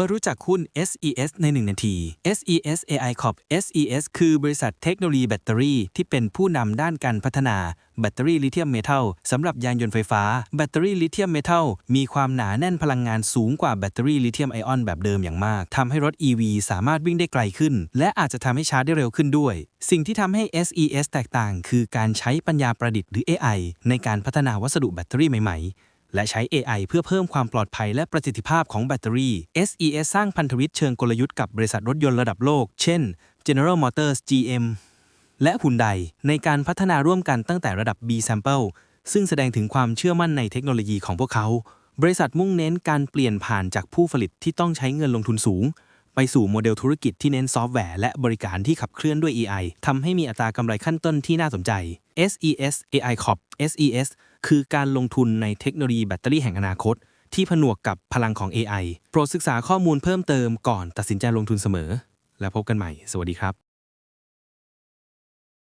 มารู้จักหุ้น SES ใน 1 นาที SES AI Corp SES คือบริษัทเทคโนโลยีแบตเตอรี่ที่เป็นผู้นำด้านการพัฒนาแบตเตอรี่ลิเธียมเมทัลสำหรับยานยนต์ไฟฟ้า แบตเตอรี่ลิเธียมเมทัลมีความหนาแน่นพลังงานสูงกว่าแบตเตอรี่ลิเธียมไอออนแบบเดิมอย่างมากทำให้รถ EV สามารถวิ่งได้ไกลขึ้น และอาจจะทำให้ชาร์จได้เร็วขึ้นด้วย สิ่งที่ทำให้ SES แตกต่าง คือการใช้ปัญญาประดิษฐ์หรือ AI ในการพัฒนาวัสดุแบตเตอรี่ใหม่ๆ และใช้ AI เพื่อเพิ่มความปลอดภัยและประสิทธิภาพของแบตเตอรี่ SES สร้างพันธมิตรเชิงกลยุทธ์กับบริษัทรถยนต์ระดับโลก เช่น General Motors GM และหุ่นใดในการพัฒนาร่วมกันตั้งแต่ระดับ B sample ซึ่งแสดงถึงความเชื่อมั่นในเทคโนโลยีของพวกเขา บริษัทมุ่งเน้นการเปลี่ยนผ่านจากผู้ผลิตที่ต้องใช้เงินลงทุนสูง ไปสู่โมเดลธุรกิจที่เน้นซอฟต์แวร์และบริการที่ขับเคลื่อนด้วย AI ทำให้มีอัตรากำไรขั้นต้นที่น่าสนใจ SES AI Corp SES คือการลงทุนในเทคโนโลยีแบตเตอรี่แห่งอนาคต ที่ผนวกกับพลังของ AI โปรดศึกษาข้อมูลเพิ่มเติมก่อนตัดสินใจลงทุนเสมอ และพบกันใหม่ สวัสดีครับ